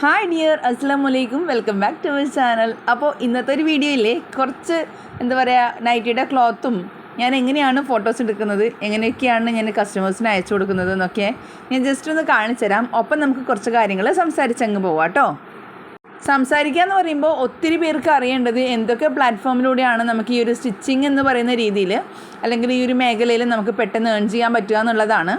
Hi dear അസ്സാം വലൈക്കും welcome back to my channel അപ്പോൾ ഇന്നത്തെ ഒരു വീഡിയോയിലെ കുറച്ച് എന്താ പറയുക നൈറ്റിയുടെ ക്ലോത്തും ഞാൻ എങ്ങനെയാണ് ഫോട്ടോസ് എടുക്കുന്നത് എങ്ങനെയൊക്കെയാണ് ഞാൻ കസ്റ്റമേഴ്സിന് അയച്ചു കൊടുക്കുന്നത് എന്നൊക്കെ ഞാൻ ജസ്റ്റ് ഒന്ന് കാണിച്ചു തരാം ഒപ്പം നമുക്ക് കുറച്ച് കാര്യങ്ങൾ സംസാരിച്ചങ്ങ് പോവാം കേട്ടോ. സംസാരിക്കുക എന്ന് പറയുമ്പോൾ ഒത്തിരി പേർക്ക് അറിയേണ്ടത് എന്തൊക്കെ പ്ലാറ്റ്ഫോമിലൂടെയാണ് നമുക്ക് ഈ ഒരു സ്റ്റിച്ചിങ് എന്ന് പറയുന്ന രീതിയിൽ അല്ലെങ്കിൽ ഈ ഒരു മേഖലയിൽ നമുക്ക് പെട്ടെന്ന് ഏൺ ചെയ്യാൻ പറ്റുക എന്നുള്ളതാണ്.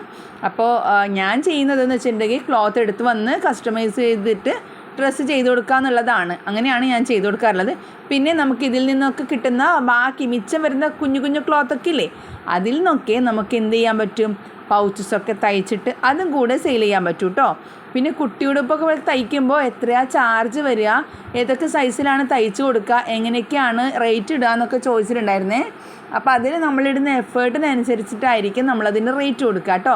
അപ്പോൾ ഞാൻ ചെയ്യുന്നതെന്ന് വെച്ചിട്ടുണ്ടെങ്കിൽ ക്ലോത്ത് എടുത്ത് വന്ന് കസ്റ്റമൈസ് ചെയ്തിട്ട് ഡ്രസ്സ് ചെയ്ത് കൊടുക്കുക എന്നുള്ളതാണ്. അങ്ങനെയാണ് ഞാൻ ചെയ്ത് കൊടുക്കാറുള്ളത്. പിന്നെ നമുക്ക് ഇതിൽ നിന്നൊക്കെ കിട്ടുന്ന ബാക്കി മിച്ചം വരുന്ന കുഞ്ഞു കുഞ്ഞു ക്ലോത്ത് ഒക്കെ ഇല്ലേ അതിൽ നിന്നൊക്കെ നമുക്ക് എന്ത് ചെയ്യാൻ പറ്റും? പൗച്ചസൊക്കെ തയ്ച്ചിട്ട് അതും കൂടെ സെയിൽ ചെയ്യാൻ പറ്റും കേട്ടോ പിന്നെ കുട്ടിയുടുപ്പൊക്കെ തയ്ക്കുമ്പോൾ എത്രയാ ചാർജ് വരിക? ഏതൊക്കെ സൈസിലാണ് തയ്ച്ച് കൊടുക്കുക എങ്ങനെയൊക്കെയാണ് റേറ്റ് ഇടുക എന്നൊക്കെ ചോദിച്ചിട്ടുണ്ടായിരുന്നേ. അപ്പോൾ അതിന് നമ്മളിടുന്ന എഫേർട്ടിനനുസരിച്ചിട്ടായിരിക്കും നമ്മളതിന് റേറ്റ് കൊടുക്കുക കേട്ടോ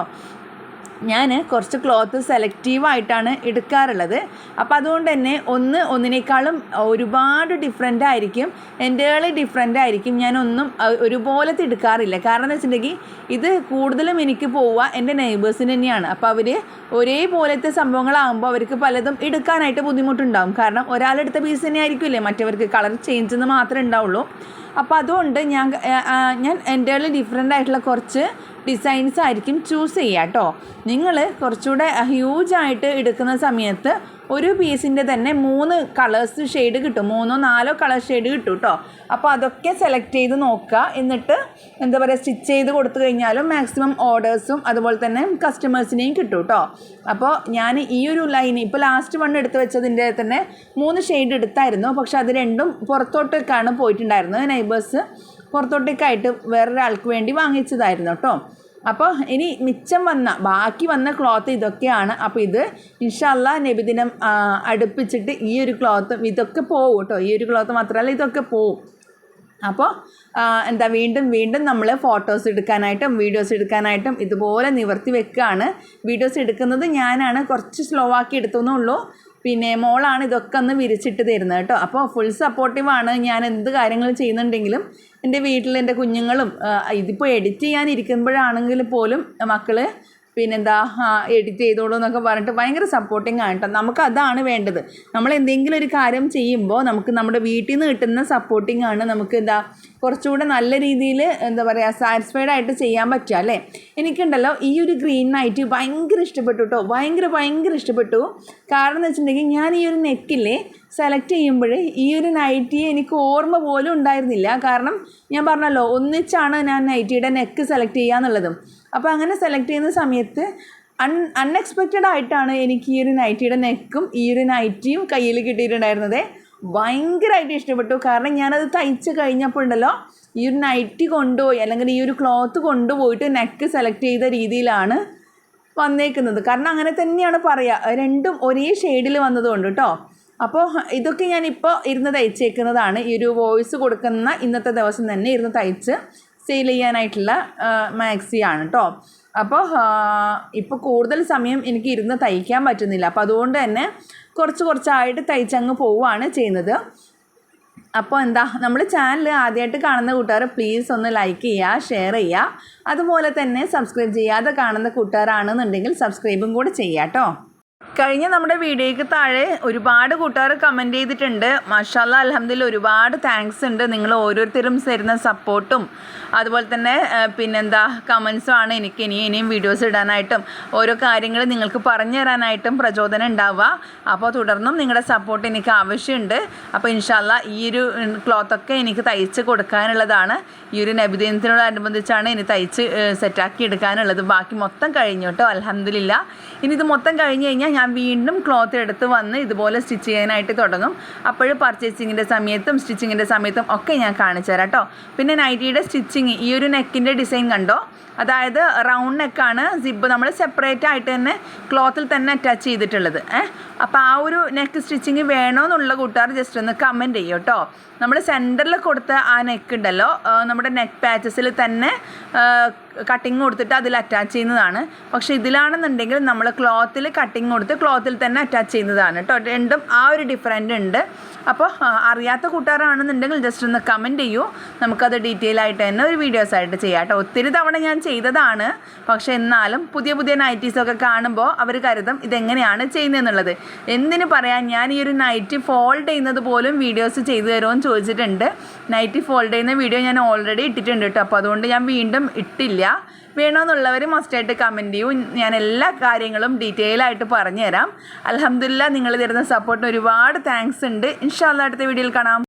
ഞാൻ കുറച്ച് ക്ലോത്ത് സെലക്റ്റീവായിട്ടാണ് എടുക്കാറുള്ളത്. അപ്പോൾ അതുകൊണ്ട് തന്നെ ഒന്ന് ഒന്നിനേക്കാളും ഒരുപാട് ഡിഫറെന്റ് ആയിരിക്കും എന്റെകൾ ഡിഫറെന്റ് ആയിരിക്കും ഞാനൊന്നും ഒരുപോലത്തെ എടുക്കാറില്ല. കാരണം എന്ന് വെച്ചിട്ടുണ്ടെങ്കിൽ ഇത് കൂടുതലും എനിക്ക് പോവുക എന്റെ നെയ്ബേഴ്സിന് തന്നെയാണ് അപ്പോൾ അവർ ഒരേപോലത്തെ സംഭവങ്ങളാകുമ്പോൾ അവർക്ക് പലതും എടുക്കാനായിട്ട് ബുദ്ധിമുട്ടുണ്ടാകും കാരണം ഒരാളെടുത്ത പീസ് തന്നെ ആയിരിക്കില്ലേ മറ്റവർക്ക് കളർ ചേഞ്ച് എന്ന് മാത്രമേ ഉണ്ടാവുള്ളൂ. അപ്പോൾ അതുകൊണ്ട് ഞാൻ ഞാൻ എന്റെ ഡിഫറെന്റ് ആയിട്ടുള്ള കുറച്ച് ഡിസൈൻസ് ആയിരിക്കും ചൂസ് ചെയ്യുക കേട്ടോ നിങ്ങൾ കുറച്ചുകൂടെ ഹ്യൂജ് ആയിട്ട് എടുക്കുന്ന സമയത്ത് ഒരു പീസിന്റെ തന്നെ മൂന്ന് കളേഴ്സ് ഷെയ്ഡ് കിട്ടും. മൂന്നോ നാലോ കളർ ഷെയ്ഡ് കിട്ടും കേട്ടോ അപ്പോൾ അതൊക്കെ സെലക്ട് ചെയ്ത് നോക്കുക. എന്നിട്ട് എന്താ പറയുക സ്റ്റിച്ച് ചെയ്ത് കൊടുത്തു കഴിഞ്ഞാലും മാക്സിമം ഓർഡേഴ്സും അതുപോലെ തന്നെ കസ്റ്റമേഴ്സിനെയും കിട്ടും കേട്ടോ അപ്പോൾ ഞാൻ ഈ ഒരു ലൈൻ ഇപ്പോൾ ലാസ്റ്റ് വൺ എടുത്ത് വെച്ചതിന്റെ തന്നെ മൂന്ന് ഷെയ്ഡ് എടുത്തായിരുന്നു. പക്ഷെ അത് രണ്ടും പുറത്തോട്ടേക്കാണ് പോയിട്ടുണ്ടായിരുന്നത്. നൈബേഴ്സ് പുറത്തോട്ടേക്കായിട്ട് വേറൊരാൾക്ക് വേണ്ടി വാങ്ങിച്ചതായിരുന്നു കേട്ടോ അപ്പോൾ ഇനി മിച്ചം വന്ന ബാക്കി വന്ന ക്ലോത്ത് ഇതൊക്കെയാണ്. അപ്പോൾ ഇത് ഇൻഷല്ല നബിദിനം അടുപ്പിച്ചിട്ട് ഈ ഒരു ക്ലോത്തും ഇതൊക്കെ പോവും കേട്ടോ ഈ ഒരു ക്ലോത്ത് മാത്രമല്ല ഇതൊക്കെ പോവും. അപ്പോൾ എന്താ വീണ്ടും വീണ്ടും നമ്മൾ ഫോട്ടോസ് എടുക്കാനായിട്ടും വീഡിയോസ് എടുക്കാനായിട്ടും ഇതുപോലെ നിവർത്തി വെക്കുകയാണ് വീഡിയോസ് എടുക്കുന്നത് ഞാനാണ്. കുറച്ച് സ്ലോ ആക്കി എടുത്തുന്നുള്ളൂ പിന്നെ മോളാണ് ഇതൊക്കെ ഒന്ന് വിരിച്ചിട്ട് തരുന്നത് കേട്ടോ. അപ്പോൾ ഫുൾ സപ്പോർട്ടീവാണ് ഞാൻ എന്ത് കാര്യങ്ങൾ ചെയ്യുന്നുണ്ടെങ്കിലും എന്റെ വീട്ടിൽ എന്റെ കുഞ്ഞുങ്ങളും ഇതിപ്പോൾ എഡിറ്റ് ചെയ്യാനിരിക്കുമ്പോഴാണെങ്കിൽ പോലും മക്കൾ പിന്നെന്താ എഡിറ്റ് ചെയ്തോളൂ എന്നൊക്കെ പറഞ്ഞിട്ട് ഭയങ്കര സപ്പോർട്ടിങ് ആണ് കേട്ടോ നമുക്ക് അതാണ് വേണ്ടത്. നമ്മൾ എന്തെങ്കിലും ഒരു കാര്യം ചെയ്യുമ്പോൾ നമുക്ക് നമ്മുടെ വീട്ടിൽ നിന്ന് കിട്ടുന്ന സപ്പോർട്ടിങ് ആണ് നമുക്ക് എന്താ കുറച്ചുകൂടെ നല്ല രീതിയിൽ എന്താ പറയുക സാറ്റിസ്ഫൈഡ് ആയിട്ട് ചെയ്യാൻ പറ്റുക അല്ലേ? എനിക്കുണ്ടല്ലോ ഈ ഒരു ഗ്രീൻ നൈറ്റ് ഭയങ്കര ഇഷ്ടപ്പെട്ടു കേട്ടോ ഭയങ്കര ഭയങ്കര ഇഷ്ടപ്പെട്ടു. കാരണം എന്ന് വെച്ചിട്ടുണ്ടെങ്കിൽ ഞാൻ ഈ ഒരു നെക്കില്ലേ സെലക്ട് ചെയ്യുമ്പോൾ ഈ ഒരു നൈറ്റിയെ എനിക്ക് ഓർമ്മ പോലും ഉണ്ടായിരുന്നില്ല. കാരണം ഞാൻ പറഞ്ഞല്ലോ ഒന്നിച്ചാണ് ഞാൻ നൈറ്റിയുടെ നെക്ക് സെലക്ട് ചെയ്യുക എന്നുള്ളതും അപ്പോൾ അങ്ങനെ സെലക്ട് ചെയ്യുന്ന സമയത്ത് അൺ അൺഎക്സ്പെക്റ്റഡ് ആയിട്ടാണ് എനിക്ക് ഈ ഒരു നൈറ്റിയുടെ നെക്കും ഈ ഒരു നൈറ്റിയും കയ്യിൽ കിട്ടിയിട്ടുണ്ടായിരുന്നത്. ഭയങ്കരമായിട്ട് ഇഷ്ടപ്പെട്ടു. കാരണം ഞാനത് തയ്ച്ച് കഴിഞ്ഞപ്പോൾ ഉണ്ടല്ലോ ഈ ഒരു നൈറ്റി കൊണ്ടുപോയി അല്ലെങ്കിൽ ഈ ഒരു ക്ലോത്ത് കൊണ്ടുപോയിട്ട് നെക്ക് സെലക്ട് ചെയ്ത രീതിയിലാണ് വന്നേക്കുന്നത്. കാരണം അങ്ങനെ തന്നെയാണ് പറയുക രണ്ടും ഒരേ ഷെയ്ഡിൽ വന്നതുകൊണ്ട് കേട്ടോ അപ്പോൾ ഇതൊക്കെ ഞാനിപ്പോൾ ഇരുന്ന് തയ്ച്ചേക്കുന്നതാണ്. ഈ ഒരു വോയിസ് കൊടുക്കുന്ന ഇന്നത്തെ ദിവസം തന്നെ ഇരുന്ന് തയ്ച്ച് സെയിൽ ചെയ്യാനായിട്ടുള്ള ആണ് കേട്ടോ അപ്പോൾ ഇപ്പോൾ കൂടുതൽ സമയം എനിക്ക് ഇരുന്ന് തയ്ക്കാൻ പറ്റുന്നില്ല. അപ്പോൾ അതുകൊണ്ട് തന്നെ കുറച്ച് കുറച്ചായിട്ട് തയ്ച്ചങ്ങ് പോവുകയാണ് ചെയ്യുന്നത്. അപ്പോൾ എന്താ നമ്മൾ ചാനൽ ആദ്യമായിട്ട് കാണുന്ന കൂട്ടുകാർ പ്ലീസ് ഒന്ന് ലൈക്ക് ചെയ്യുക ഷെയർ ചെയ്യുക. അതുപോലെ തന്നെ സബ്സ്ക്രൈബ് ചെയ്യാതെ കാണുന്ന കൂട്ടുകാരാണെന്നുണ്ടെങ്കിൽ സബ്സ്ക്രൈബും കൂടെ ചെയ്യാം കേട്ടോ കഴിഞ്ഞ നമ്മുടെ വീഡിയോയ്ക്ക് താഴെ ഒരുപാട് കൂട്ടുകാർ കമന്റ് ചെയ്തിട്ടുണ്ട്. മാഷാല്ല അലഹമ്മദില്ല ഒരുപാട് താങ്ക്സ് ഉണ്ട്. നിങ്ങൾ ഓരോരുത്തരും തരുന്ന സപ്പോർട്ടും അതുപോലെ തന്നെ പിന്നെന്താ കമൻസും ആണ് എനിക്ക് ഇനിയും ഇനിയും വീഡിയോസ് ഇടാനായിട്ടും ഓരോ കാര്യങ്ങൾ നിങ്ങൾക്ക് പറഞ്ഞു തരാനായിട്ടും പ്രചോദനം ഉണ്ടാവുക. അപ്പോൾ തുടർന്നും നിങ്ങളുടെ സപ്പോർട്ട് എനിക്ക് ആവശ്യമുണ്ട്. അപ്പോൾ ഇൻഷാല്ല ഈ ഒരു ക്ലോത്തൊക്കെ എനിക്ക് തയ്ച്ച് കൊടുക്കാനുള്ളതാണ്. ഈ ഒരു നബിദിനത്തിനോടനുബന്ധിച്ചാണ് ഇനി തയ്ച്ച് സെറ്റാക്കി എടുക്കാനുള്ളത്. ബാക്കി മൊത്തം കഴിഞ്ഞു കേട്ടോ അലഹമ്മദില്ല ഇനി ഇത് മൊത്തം കഴിഞ്ഞ് കഴിഞ്ഞാൽ ഞാൻ വീണ്ടും ക്ലോത്ത് എടുത്ത് വന്ന് ഇതുപോലെ സ്റ്റിച്ച് ചെയ്യാനായിട്ട് തുടങ്ങും. അപ്പോഴും പർച്ചേസിങ്ങിന്റെ സമയത്തും സ്റ്റിച്ചിങ്ങിന്റെ സമയത്തും ഒക്കെ ഞാൻ കാണിച്ചു തരാം കേട്ടോ. പിന്നെ നൈറ്റിയുടെ സ്റ്റിച്ചിങ് ഈ ഒരു നെക്കിന്റെ ഡിസൈൻ കണ്ടോ? അതായത് റൗണ്ട് നെക്കാണ് സിബ് നമ്മൾ സെപ്പറേറ്റ് ആയിട്ട് തന്നെ ക്ലോത്തിൽ തന്നെ അറ്റാച്ച് ചെയ്തിട്ടുള്ളത്. ഏഹ് അപ്പോൾ ആ ഒരു നെക്ക് സ്റ്റിച്ചിങ് വേണമെന്നുള്ള കൂട്ടുകാർ ജസ്റ്റ് ഒന്ന് കമന്റ് ചെയ്യും കേട്ടോ. നമ്മൾ സെന്ററിൽ കൊടുത്ത ആ നെക്ക് ഉണ്ടല്ലോ നമ്മുടെ നെക്ക് പാച്ചസിൽ തന്നെ കട്ടിങ് കൊടുത്തിട്ട് അതിൽ അറ്റാച്ച് ചെയ്യുന്നതാണ്. പക്ഷേ ഇതിലാണെന്നുണ്ടെങ്കിൽ നമ്മൾ ക്ലോത്തിൽ കട്ടിങ് കൊടുത്ത് ക്ലോത്തിൽ തന്നെ അറ്റാച്ച് ചെയ്യുന്നതാണ് കേട്ടോ. രണ്ടും ആ ഒരു ഡിഫറന്റ് ഉണ്ട്. അപ്പോൾ അറിയാത്ത കൂട്ടുകാരാണെന്നുണ്ടെങ്കിൽ ജസ്റ്റ് ഒന്ന് കമന്റ് ചെയ്യൂ. നമുക്കത് ഡീറ്റെയിൽ ആയിട്ട് തന്നെ ഒരു വീഡിയോസ് ആയിട്ട് ചെയ്യാം കേട്ടോ. ഒത്തിരി തവണ ഞാൻ ചെയ്തതാണ്. പക്ഷേ എന്നാലും പുതിയ പുതിയ നൈറ്റീസൊക്കെ കാണുമ്പോൾ അവർ കരുതും ഇതെങ്ങനെയാണ് ചെയ്യുന്നതെന്നുള്ളത്. എന്തിന് പറയാൻ ഞാൻ ഈ ഒരു നൈറ്റ് ഫോൾഡ് ചെയ്യുന്നത് പോലും വീഡിയോസ് ചെയ്തു തരുമോ എന്ന് ചോദിച്ചിട്ടുണ്ട്. നൈറ്റ് ഫോൾഡ് ചെയ്യുന്ന വീഡിയോ ഞാൻ ഓൾറെഡി ഇട്ടിട്ടുണ്ട് കേട്ടോ അപ്പോൾ അതുകൊണ്ട് ഞാൻ വീണ്ടും ഇട്ടില്ല. വേണമെന്നുള്ളവർ മസ്റ്റായിട്ട് കമന്റ് ചെയ്യൂ. ഞാൻ എല്ലാ കാര്യങ്ങളും ഡീറ്റെയിൽ ആയിട്ട് പറഞ്ഞുതരാം. അലഹമില്ല നിങ്ങൾ തരുന്ന സപ്പോർട്ടിന് ഒരുപാട് താങ്ക്സ് ഉണ്ട്. ഇൻഷാല്ല അടുത്ത വീഡിയോയിൽ കാണാം.